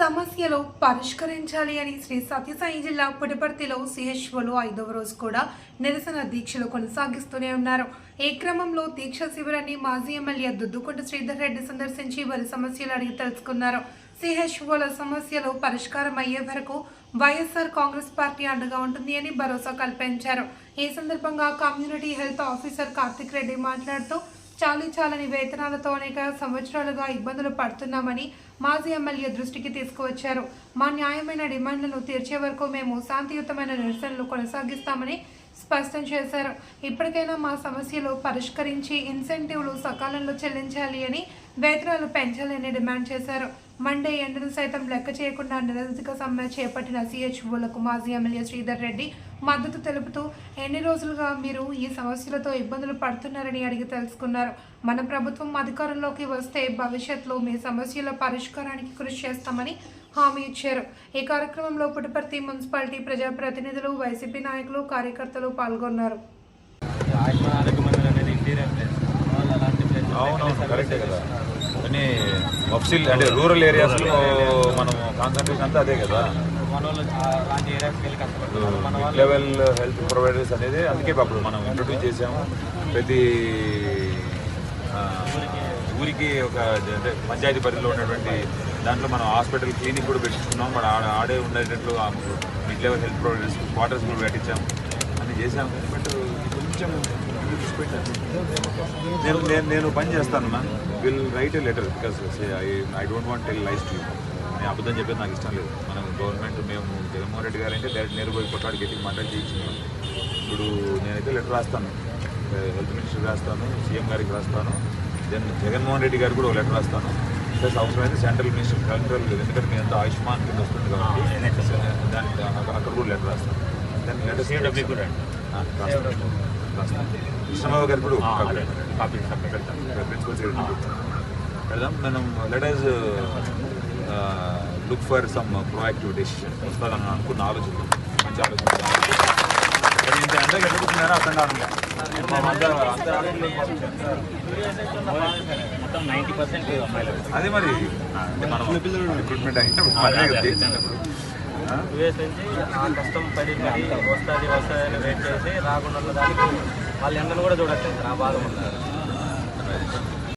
సమస్యలు పరిష్కరించాలి అని శ్రీ సత్యసాయి జిల్లా పుటపర్తిలో సిహెచ్ఓలు ఐదవ రోజు కూడా నిరసన దీక్షలు కొనసాగిస్తూనే ఉన్నారు. ఈ క్రమంలో దీక్ష శిబిరాన్ని మాజీ ఎమ్మెల్యే దుద్దుకొండ శ్రీధర్ రెడ్డి సందర్శించి వారి సమస్యలు అడిగి తెలుసుకున్నారు. సిహెచ్ఓల సమస్యలు పరిష్కారం అయ్యే వరకు వైఎస్ఆర్ కాంగ్రెస్ పార్టీ అండగా ఉంటుంది అని భరోసా కల్పించారు. ఈ సందర్భంగా community health officer Karthik Reddy మాట్లాడుతూ చాలు చాలని వేతనాలతో అనేక సంవత్సరాలుగా ఇబ్బందులు పడుతున్నామని మాజీ ఎమ్మెల్యే దృష్టికి తీసుకువచ్చారు. మా న్యాయమైన డిమాండ్లను తీర్చే వరకు మేము శాంతియుతమైన నిరసనలు కొనసాగిస్తామని స్పష్టం చేశారు. ఇప్పటికైనా మా సమస్యలు పరిష్కరించి ఇన్సెంటివ్లు సకాలంలో చెల్లించాలి అని వేతనాలు పెంచాలని డిమాండ్ చేశారు. మండే ఎండను సైతం లెక్క చేయకుండా నిరవధిక సమ్మె చేపట్టిన సిహెచ్ఓలకు మాజీ ఎమ్మెల్యే శ్రీధర్ రెడ్డి మద్దతు తెలుపుతూ ఎన్ని రోజులుగా మీరు ఈ సమస్యలతో ఇబ్బందులు పడుతున్నారని అడిగి తెలుసుకున్నారు. మన ప్రభుత్వం అధికారంలోకి వస్తే భవిష్యత్తులో మీ సమస్యల పరిష్కారానికి కృషి చేస్తామని హామీ ఇచ్చారు. ఈ కార్యక్రమంలో పుట్టపర్తి మున్సిపాలిటీ ప్రజాప్రతినిధులు వైసీపీ నాయకులు కార్యకర్తలు పాల్గొన్నారు. కానీ మఫ్సిల్ అంటే రూరల్ ఏరియాస్లో మనం కాన్సన్ట్రేషన్ అంతా అదే కదా. లెవెల్ హెల్త్ ప్రొవైడర్స్ అనేది అందుకే అప్పుడు మనం ఇంట్రొడ్యూస్ చేసాము ప్రతి ఊరికి ఒక అంటే పంచాయతీ పరిధిలో ఉన్నటువంటి దాంట్లో మనం హాస్పిటల్ క్లినిక్ కూడా పెట్టించుకున్నాం. మన ఆడ ఆడే ఉండేటట్లు mid level health providers quarters కూడా పెట్టించాం. అని చేశాం బట్ కొంచెం నేను నేను నేను పని చేస్తాను ma'am will write a letter because I I don't want tell life to నేను అబద్ధం చెప్పేది నాకు ఇష్టం లేదు. మనం గవర్నమెంట్ మేము జగన్మోహన్ రెడ్డి గారు అంటే డైరెక్ట్ నేరు పోయి కొట్లాడికి ఎత్తి మాట్లాడి చేయించుకున్నాం. ఇప్పుడు నేనైతే లెటర్ రాస్తాను. Eh, హెల్త్ మినిస్టర్ రాస్తాను సీఎం గారికి రాస్తాను. దెన్ జగన్మోహన్ రెడ్డి గారికి కూడా ఒక లెటర్ రాస్తాను. ప్లస్ అవసరమైతే సెంట్రల్ మినిస్టర్ సెంట్రల్ ఎందుకంటే మీ అంతా ఆయుష్మాన్ కింద వస్తుంది కాబట్టి దానికి అక్కడ కూడా లెటర్ రాస్తాను. దెన్ లెటర్ కూడా కృష్ణబాబు గారు కూడా కాపీ పెడతాం ప్రిన్సిపల్ పెడదాం మనం letters look for some proactive decision వస్తుందని అనుకున్న ఆలోచన. మంచి ఆలోచన. ఇంత ఎండ అర్థం కావడం అదే మరి. రిక్రూట్మెంట్? యూఎస్ నుంచి ఆ? కష్టం పడి పడి వస్తుంది వస్తుంది అని వెయిట్ చేసి రాకుండా దానికి వాళ్ళు ఎండను కూడా చూడట్లేదు ఆ బాధ ఉన్నారు